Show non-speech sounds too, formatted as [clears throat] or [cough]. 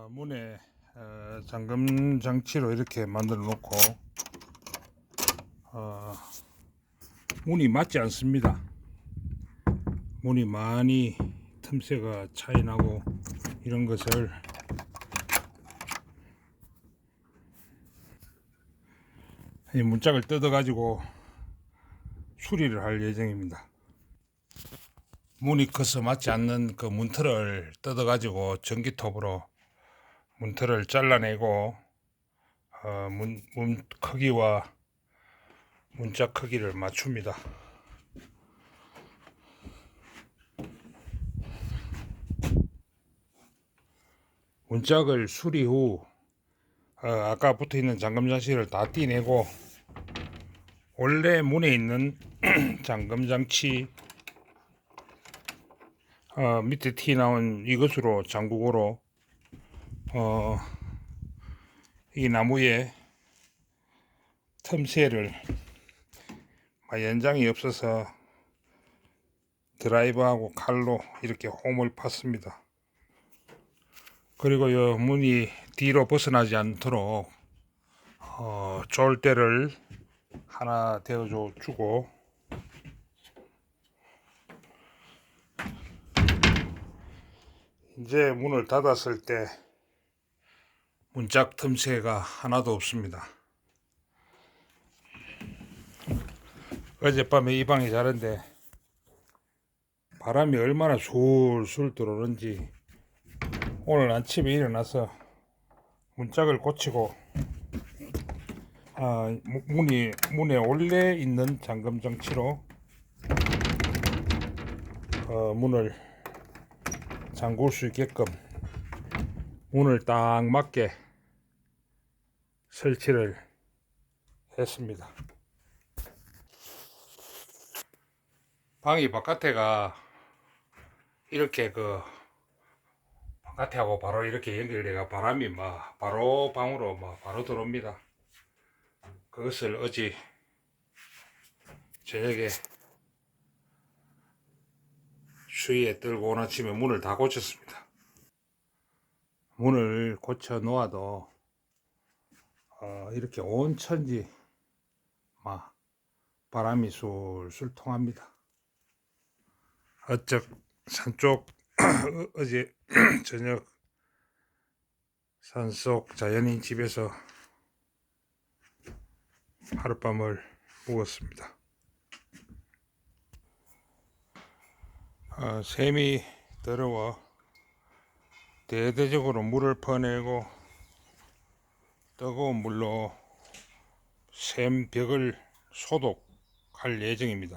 어, 문에 어, 잠금 장치로 이렇게 만들어 놓고 어, 문이 맞지 않습니다. 문이 많이 틈새가 차이 나고 이런 것을 이 문짝을 뜯어 가지고 수리를 할 예정입니다. 문이 커서 맞지 않는 그 문틀을 뜯어 가지고 전기톱으로 문틀을 잘라내고 어, 문, 문 크기와 문짝 크기를 맞춥니다. 문짝을 수리 후 어, 아까 붙어 있는 잠금 장치를 다 떼내고 원래 문에 있는 [clears throat] 잠금 장치 어, 밑에 티 나온 이것으로 장국으로 어, 이 나무에 틈새를 아, 연장이 없어서 드라이버하고 칼로 이렇게 홈을 팠습니다. 그리고 요 문이 뒤로 벗어나지 않도록 어, 졸대를 하나 대어줘 주고 이제 문을 닫았을 때 문짝 틈새가 하나도 없습니다. 어젯밤에 이 방이 자는데 바람이 얼마나 술술 들어오는지 오늘 아침에 일어나서 문짝을 고치고 아, 무- 문이 문에 원래 있는 잠금 장치로 어, 문을 잠글 수 있게끔 문을 딱 맞게 설치를 했습니다. 방이 바깥에가 이렇게 그 바깥에하고 바로 이렇게 연결돼가 바람이 막 바로 방으로 막 바로 들어옵니다. 그것을 어제 저녁에 추위에 떨고 온 아침에 문을 다 고쳤습니다. 문을 고쳐 놓아도 어, 이렇게 온 천지 막 바람이 술술 통합니다. 어쩍 산쪽 [clears throat] 어제 [clears throat] 저녁 산속 자연인 집에서 하룻밤을 묵었습니다. 어, 샘이 더러워 대대적으로 물을 퍼내고 뜨거운 물로 샘 벽을 소독할 예정입니다.